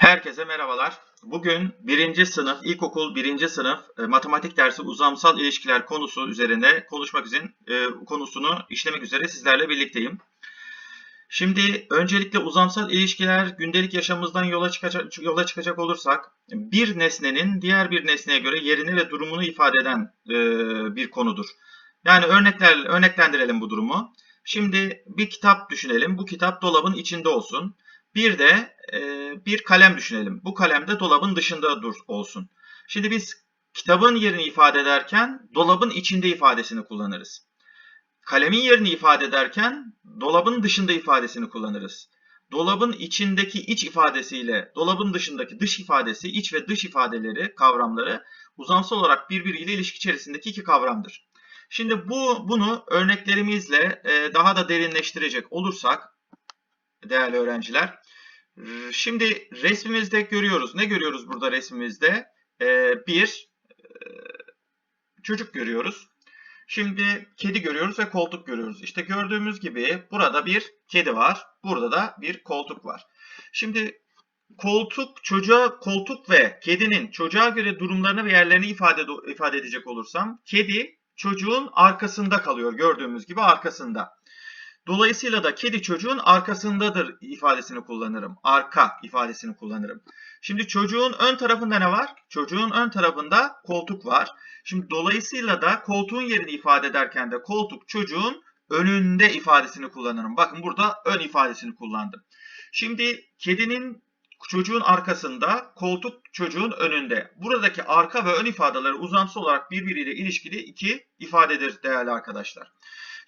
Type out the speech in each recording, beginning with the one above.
Herkese merhabalar. Bugün birinci sınıf, ilkokul birinci sınıf e, matematik dersi uzamsal ilişkiler konusu üzerine konuşmak için e, konusunu işlemek üzere sizlerle birlikteyim. Şimdi öncelikle uzamsal ilişkiler gündelik yaşamımızdan yola çıkacak, yola çıkacak olursak bir nesnenin diğer bir nesneye göre yerini ve durumunu ifade eden e, bir konudur. Yani örnekler örneklendirelim bu durumu. Şimdi bir kitap düşünelim. Bu kitap dolabın içinde olsun. Bir de e, bir kalem düşünelim. Bu kalem de dolabın dışında dur olsun. Şimdi biz kitabın yerini ifade ederken dolabın içinde ifadesini kullanırız. Kalemin yerini ifade ederken dolabın dışında ifadesini kullanırız. Dolabın içindeki iç ifadesiyle dolabın dışındaki dış ifadesi, iç ve dış ifadeleri, kavramları uzamsal olarak birbiriyle ilişki içerisindeki iki kavramdır. Şimdi bu bunu örneklerimizle e, daha da derinleştirecek olursak değerli öğrenciler. Şimdi resmimizde görüyoruz. Ne görüyoruz burada resmimizde? Ee, bir e, çocuk görüyoruz. Şimdi kedi görüyoruz ve koltuk görüyoruz. İşte gördüğümüz gibi burada bir kedi var. Burada da bir koltuk var. Şimdi koltuk çocuğa koltuk ve kedinin çocuğa göre durumlarını ve yerlerini ifade ifade edecek olursam kedi çocuğun arkasında kalıyor gördüğümüz gibi arkasında. Dolayısıyla da kedi çocuğun arkasındadır ifadesini kullanırım. Arka ifadesini kullanırım. Şimdi çocuğun ön tarafında ne var? Çocuğun ön tarafında koltuk var. Şimdi dolayısıyla da koltuğun yerini ifade ederken de koltuk çocuğun önünde ifadesini kullanırım. Bakın burada ön ifadesini kullandım. Şimdi kedinin çocuğun arkasında, koltuk çocuğun önünde. Buradaki arka ve ön ifadeleri uzantısal olarak birbiriyle ilişkili iki ifadedir değerli arkadaşlar.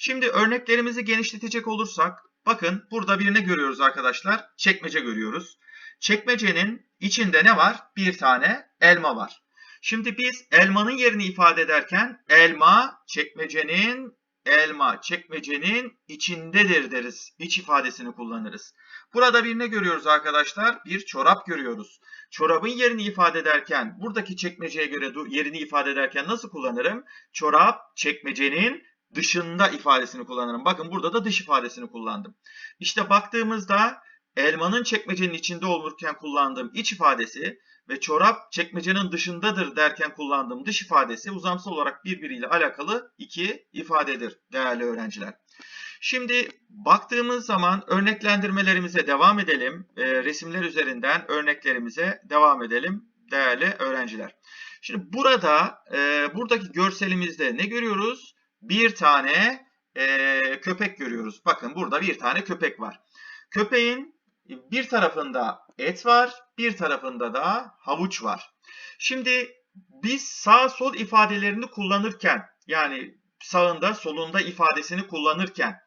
Şimdi örneklerimizi genişletecek olursak bakın burada bir ne görüyoruz arkadaşlar? Çekmece görüyoruz. Çekmecenin içinde ne var? Bir tane elma var. Şimdi biz elmanın yerini ifade ederken elma çekmecenin elma çekmecenin içindedir deriz. İç ifadesini kullanırız. Burada bir ne görüyoruz arkadaşlar? Bir çorap görüyoruz. Çorabın yerini ifade ederken buradaki çekmeceye göre yerini ifade ederken nasıl kullanırım? Çorap çekmecenin dışında ifadesini kullanırım. Bakın burada da dış ifadesini kullandım. İşte baktığımızda elmanın çekmecenin içinde olurken kullandığım iç ifadesi ve çorap çekmecenin dışındadır derken kullandığım dış ifadesi uzamsal olarak birbiriyle alakalı iki ifadedir değerli öğrenciler. Şimdi baktığımız zaman örneklendirmelerimize devam edelim. E, resimler üzerinden örneklerimize devam edelim değerli öğrenciler. Şimdi burada e, buradaki görselimizde ne görüyoruz? Bir tane e, köpek görüyoruz. Bakın burada bir tane köpek var. Köpeğin bir tarafında et var, bir tarafında da havuç var. Şimdi biz sağ sol ifadelerini kullanırken yani sağında solunda ifadesini kullanırken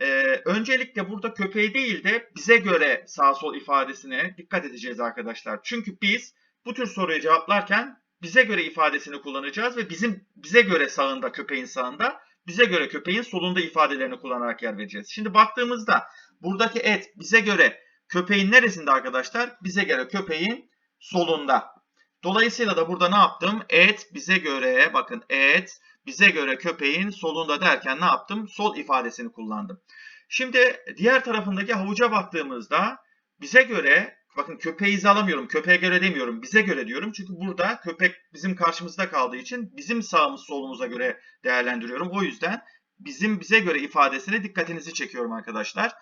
e, öncelikle burada köpeği değil de bize göre sağ sol ifadesine dikkat edeceğiz arkadaşlar. Çünkü biz bu tür soruyu cevaplarken bize göre ifadesini kullanacağız ve bizim bize göre sağında köpeğin sağında bize göre köpeğin solunda ifadelerini kullanarak yer vereceğiz. Şimdi baktığımızda buradaki et bize göre köpeğin neresinde arkadaşlar? Bize göre köpeğin solunda. Dolayısıyla da burada ne yaptım? Et bize göre bakın et bize göre köpeğin solunda derken ne yaptım? Sol ifadesini kullandım. Şimdi diğer tarafındaki havuca baktığımızda bize göre Bakın köpeği izalamıyorum. Köpeğe göre demiyorum. Bize göre diyorum. Çünkü burada köpek bizim karşımızda kaldığı için bizim sağımız solumuza göre değerlendiriyorum. O yüzden bizim bize göre ifadesine dikkatinizi çekiyorum arkadaşlar.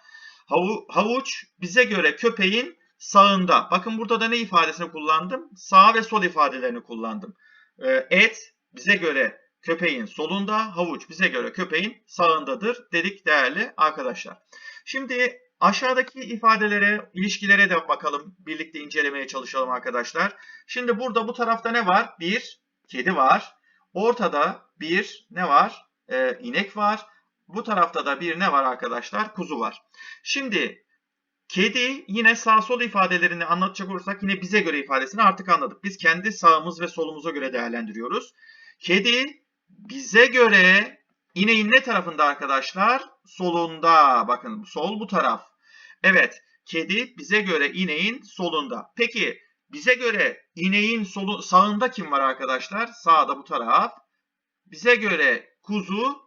Havu, havuç bize göre köpeğin sağında. Bakın burada da ne ifadesini kullandım? Sağ ve sol ifadelerini kullandım. Ee, et bize göre köpeğin solunda, havuç bize göre köpeğin sağındadır dedik değerli arkadaşlar. Şimdi Aşağıdaki ifadelere, ilişkilere de bakalım. Birlikte incelemeye çalışalım arkadaşlar. Şimdi burada bu tarafta ne var? Bir kedi var. Ortada bir ne var? Ee, inek var. Bu tarafta da bir ne var arkadaşlar? Kuzu var. Şimdi kedi yine sağ sol ifadelerini anlatacak olursak yine bize göre ifadesini artık anladık. Biz kendi sağımız ve solumuza göre değerlendiriyoruz. Kedi bize göre İneğin ne tarafında arkadaşlar? Solunda. Bakın sol bu taraf. Evet. Kedi bize göre ineğin solunda. Peki bize göre ineğin solu, sağında kim var arkadaşlar? Sağda bu taraf. Bize göre kuzu,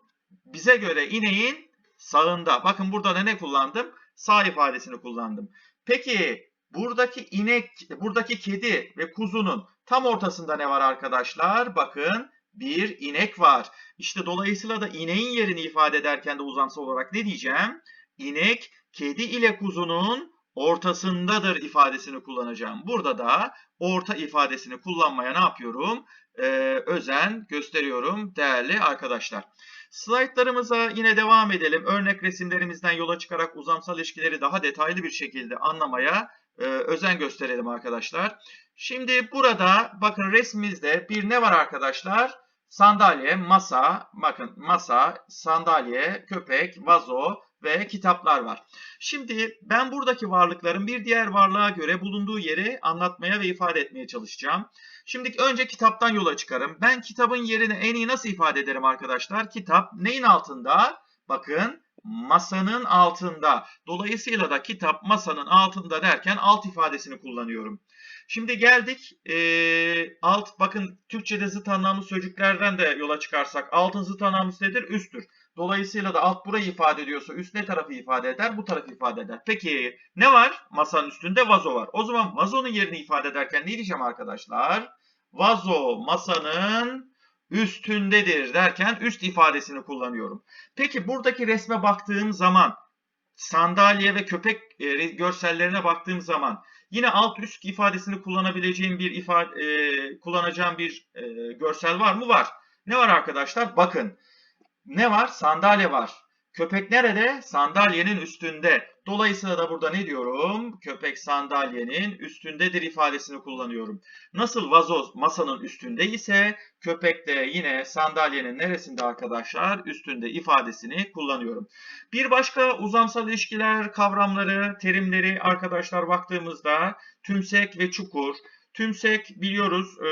bize göre ineğin sağında. Bakın burada da ne kullandım? Sağ ifadesini kullandım. Peki buradaki inek, buradaki kedi ve kuzunun tam ortasında ne var arkadaşlar? Bakın bir inek var. İşte dolayısıyla da ineğin yerini ifade ederken de uzamsal olarak ne diyeceğim? İnek kedi ile kuzunun ortasındadır ifadesini kullanacağım. Burada da orta ifadesini kullanmaya ne yapıyorum? Ee, özen gösteriyorum değerli arkadaşlar. Slaytlarımıza yine devam edelim. Örnek resimlerimizden yola çıkarak uzamsal ilişkileri daha detaylı bir şekilde anlamaya e, özen gösterelim arkadaşlar. Şimdi burada bakın resmimizde bir ne var arkadaşlar? Sandalye, masa, bakın masa, sandalye, köpek, vazo ve kitaplar var. Şimdi ben buradaki varlıkların bir diğer varlığa göre bulunduğu yeri anlatmaya ve ifade etmeye çalışacağım. Şimdi önce kitaptan yola çıkarım. Ben kitabın yerini en iyi nasıl ifade ederim arkadaşlar? Kitap neyin altında? Bakın masanın altında. Dolayısıyla da kitap masanın altında derken alt ifadesini kullanıyorum. Şimdi geldik e, alt bakın Türkçe'de zıt anlamlı sözcüklerden de yola çıkarsak altın zıt anlamlısı nedir? Üsttür. Dolayısıyla da alt burayı ifade ediyorsa üst ne tarafı ifade eder? Bu tarafı ifade eder. Peki ne var? Masanın üstünde vazo var. O zaman vazonun yerini ifade ederken ne diyeceğim arkadaşlar? Vazo masanın üstündedir derken üst ifadesini kullanıyorum. Peki buradaki resme baktığım zaman sandalye ve köpek e, görsellerine baktığım zaman yine alt üst ifadesini kullanabileceğim bir ifade e, kullanacağım bir e, görsel var mı? Var. Ne var arkadaşlar? Bakın. Ne var? Sandalye var. Köpek nerede? Sandalyenin üstünde. Dolayısıyla da burada ne diyorum? Köpek sandalyenin üstündedir ifadesini kullanıyorum. Nasıl vazo masanın üstünde ise köpek de yine sandalyenin neresinde arkadaşlar? Üstünde ifadesini kullanıyorum. Bir başka uzamsal ilişkiler kavramları, terimleri arkadaşlar baktığımızda tümsek ve çukur, Tümsek biliyoruz e,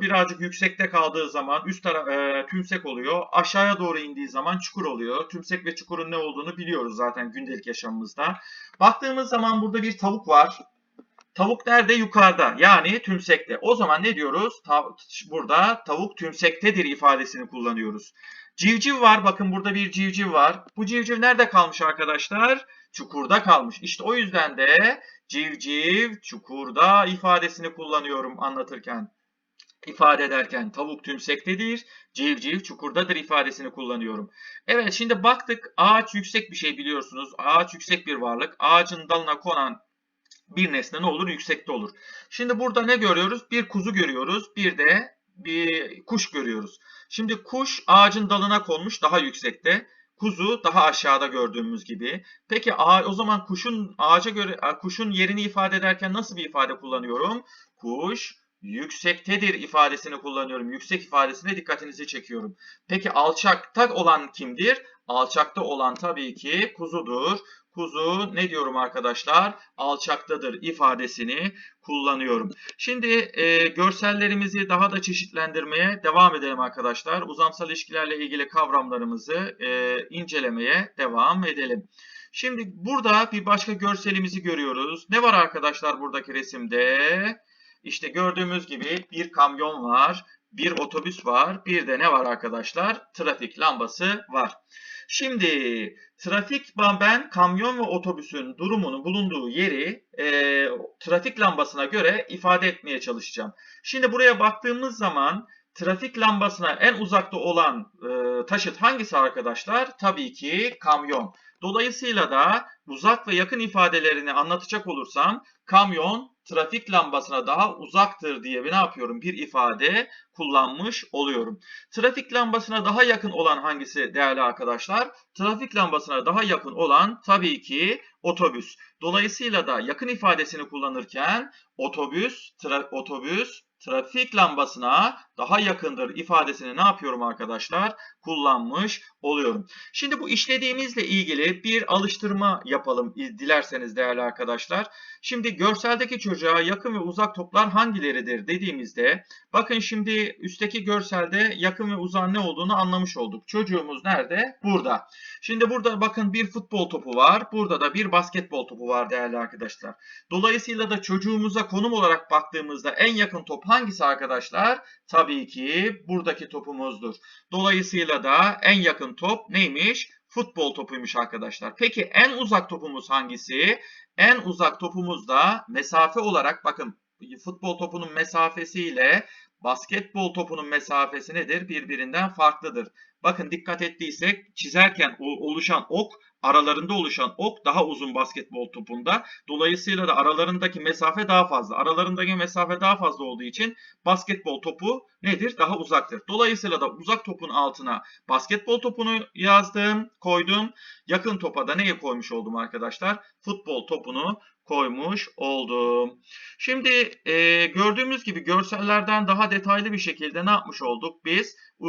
birazcık yüksekte kaldığı zaman üst taraf e, tümsek oluyor. Aşağıya doğru indiği zaman çukur oluyor. Tümsek ve çukurun ne olduğunu biliyoruz zaten gündelik yaşamımızda. Baktığımız zaman burada bir tavuk var. Tavuk nerede? Yukarıda. Yani tümsekte. O zaman ne diyoruz? Ta burada tavuk tümsektedir ifadesini kullanıyoruz. Civciv var. Bakın burada bir civciv var. Bu civciv nerede kalmış arkadaşlar? Çukurda kalmış. İşte o yüzden de civciv çukurda ifadesini kullanıyorum anlatırken. ifade ederken tavuk tümsektedir, civciv çukurdadır ifadesini kullanıyorum. Evet şimdi baktık ağaç yüksek bir şey biliyorsunuz. Ağaç yüksek bir varlık. Ağacın dalına konan bir nesne ne olur? Yüksekte olur. Şimdi burada ne görüyoruz? Bir kuzu görüyoruz. Bir de bir kuş görüyoruz. Şimdi kuş ağacın dalına konmuş daha yüksekte. Kuzu daha aşağıda gördüğümüz gibi. Peki o zaman kuşun ağaca göre kuşun yerini ifade ederken nasıl bir ifade kullanıyorum? Kuş yüksektedir ifadesini kullanıyorum. Yüksek ifadesine dikkatinizi çekiyorum. Peki alçakta olan kimdir? Alçakta olan tabii ki kuzudur. Kuzu ne diyorum arkadaşlar? Alçaktadır ifadesini kullanıyorum. Şimdi e, görsellerimizi daha da çeşitlendirmeye devam edelim arkadaşlar. Uzamsal ilişkilerle ilgili kavramlarımızı e, incelemeye devam edelim. Şimdi burada bir başka görselimizi görüyoruz. Ne var arkadaşlar buradaki resimde? İşte gördüğümüz gibi bir kamyon var, bir otobüs var, bir de ne var arkadaşlar? Trafik lambası var. Şimdi trafik ben kamyon ve otobüsün durumunu bulunduğu yeri e, trafik lambasına göre ifade etmeye çalışacağım. Şimdi buraya baktığımız zaman trafik lambasına en uzakta olan e, taşıt hangisi arkadaşlar? Tabii ki kamyon. Dolayısıyla da uzak ve yakın ifadelerini anlatacak olursam kamyon trafik lambasına daha uzaktır diye ne yapıyorum? Bir ifade kullanmış oluyorum. Trafik lambasına daha yakın olan hangisi değerli arkadaşlar? Trafik lambasına daha yakın olan tabii ki otobüs. Dolayısıyla da yakın ifadesini kullanırken otobüs, otobüs trafik lambasına daha yakındır ifadesini ne yapıyorum arkadaşlar? Kullanmış oluyorum. Şimdi bu işlediğimizle ilgili bir alıştırma yapalım dilerseniz değerli arkadaşlar. Şimdi görseldeki çocuğa yakın ve uzak toplar hangileridir dediğimizde bakın şimdi üstteki görselde yakın ve uzak ne olduğunu anlamış olduk. Çocuğumuz nerede? Burada. Şimdi burada bakın bir futbol topu var. Burada da bir basketbol topu var değerli arkadaşlar. Dolayısıyla da çocuğumuza konum olarak baktığımızda en yakın top hangisi arkadaşlar? Tabii ki buradaki topumuzdur. Dolayısıyla da en yakın top neymiş? Futbol topuymuş arkadaşlar. Peki en uzak topumuz hangisi? En uzak topumuz da mesafe olarak bakın futbol topunun mesafesiyle basketbol topunun mesafesi nedir? Birbirinden farklıdır. Bakın dikkat ettiysek çizerken oluşan ok aralarında oluşan ok daha uzun basketbol topunda. Dolayısıyla da aralarındaki mesafe daha fazla. Aralarındaki mesafe daha fazla olduğu için basketbol topu nedir? Daha uzaktır. Dolayısıyla da uzak topun altına basketbol topunu yazdım, koydum. Yakın topa da neyi koymuş oldum arkadaşlar? Futbol topunu koymuş oldum. Şimdi e, gördüğümüz gibi görsellerden daha detaylı bir şekilde ne yapmış olduk? Biz e,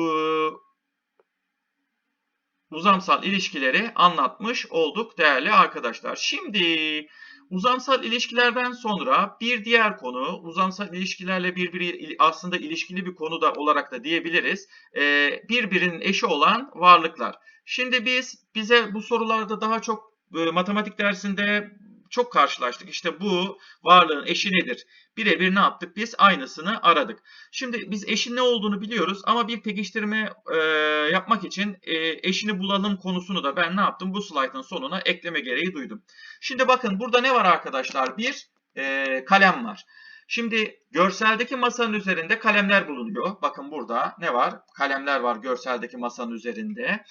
uzamsal ilişkileri anlatmış olduk değerli arkadaşlar. Şimdi uzamsal ilişkilerden sonra bir diğer konu uzamsal ilişkilerle birbiri aslında ilişkili bir konu da olarak da diyebiliriz. E, birbirinin eşi olan varlıklar. Şimdi biz bize bu sorularda daha çok matematik dersinde çok karşılaştık. İşte bu varlığın eşi nedir? Birebir ne yaptık? Biz aynısını aradık. Şimdi biz eşin ne olduğunu biliyoruz ama bir pekiştirme e, yapmak için e, eşini bulalım konusunu da ben ne yaptım? Bu slaytın sonuna ekleme gereği duydum. Şimdi bakın burada ne var arkadaşlar? Bir e, kalem var. Şimdi görseldeki masanın üzerinde kalemler bulunuyor. Bakın burada ne var? Kalemler var görseldeki masanın üzerinde.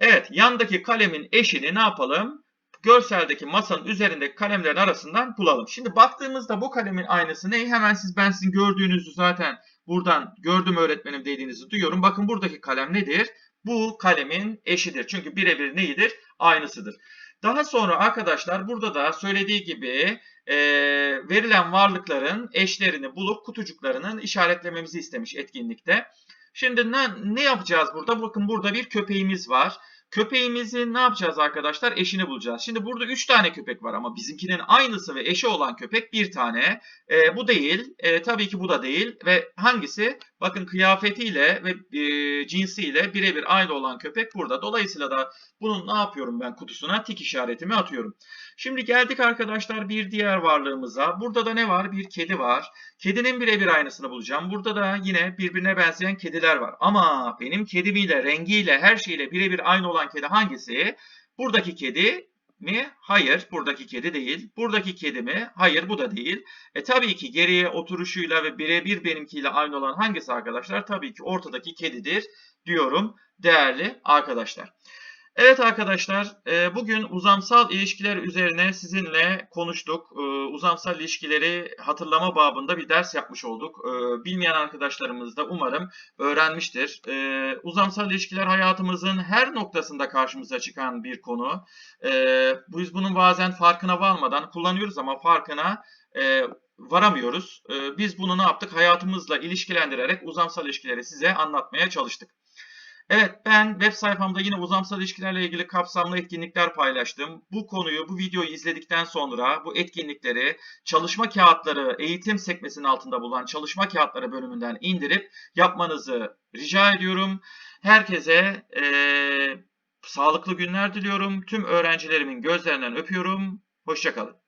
Evet yandaki kalemin eşini ne yapalım? Görseldeki masanın üzerindeki kalemlerin arasından bulalım. Şimdi baktığımızda bu kalemin aynısı ne? Hemen siz ben sizin gördüğünüzü zaten buradan gördüm öğretmenim dediğinizi duyuyorum. Bakın buradaki kalem nedir? Bu kalemin eşidir. Çünkü birebir neyidir? Aynısıdır. Daha sonra arkadaşlar burada da söylediği gibi e, verilen varlıkların eşlerini bulup kutucuklarının işaretlememizi istemiş etkinlikte. Şimdi ne, ne yapacağız burada? Bakın burada bir köpeğimiz var. Köpeğimizin ne yapacağız arkadaşlar? Eşini bulacağız. Şimdi burada 3 tane köpek var ama bizimkinin aynısı ve eşi olan köpek bir tane. E, bu değil. E, tabii ki bu da değil. Ve hangisi? Bakın kıyafetiyle ve e, cinsiyle birebir aynı olan köpek burada. Dolayısıyla da bunun ne yapıyorum ben kutusuna? Tik işaretimi atıyorum. Şimdi geldik arkadaşlar bir diğer varlığımıza. Burada da ne var? Bir kedi var. Kedinin birebir aynısını bulacağım. Burada da yine birbirine benzeyen kediler var. Ama benim kedimiyle, rengiyle, her şeyle birebir aynı olan kedi hangisi? Buradaki kedi mi? Hayır, buradaki kedi değil. Buradaki kedi mi? Hayır, bu da değil. E tabii ki geriye oturuşuyla ve birebir benimkiyle aynı olan hangisi arkadaşlar? Tabii ki ortadaki kedidir diyorum değerli arkadaşlar. Evet arkadaşlar, e, bugün uzamsal ilişkiler üzerine sizinle konuştuk. E, uzamsal ilişkileri hatırlama babında bir ders yapmış olduk. E, bilmeyen arkadaşlarımız da umarım öğrenmiştir. Uzamsal ilişkiler hayatımızın her noktasında karşımıza çıkan bir konu. Biz bunun bazen farkına varmadan kullanıyoruz ama farkına varamıyoruz. Biz bunu ne yaptık? Hayatımızla ilişkilendirerek uzamsal ilişkileri size anlatmaya çalıştık. Evet ben web sayfamda yine uzamsal ilişkilerle ilgili kapsamlı etkinlikler paylaştım. Bu konuyu, bu videoyu izledikten sonra bu etkinlikleri çalışma kağıtları eğitim sekmesinin altında bulunan çalışma kağıtları bölümünden indirip yapmanızı rica ediyorum. Herkese e, sağlıklı günler diliyorum. Tüm öğrencilerimin gözlerinden öpüyorum. Hoşçakalın.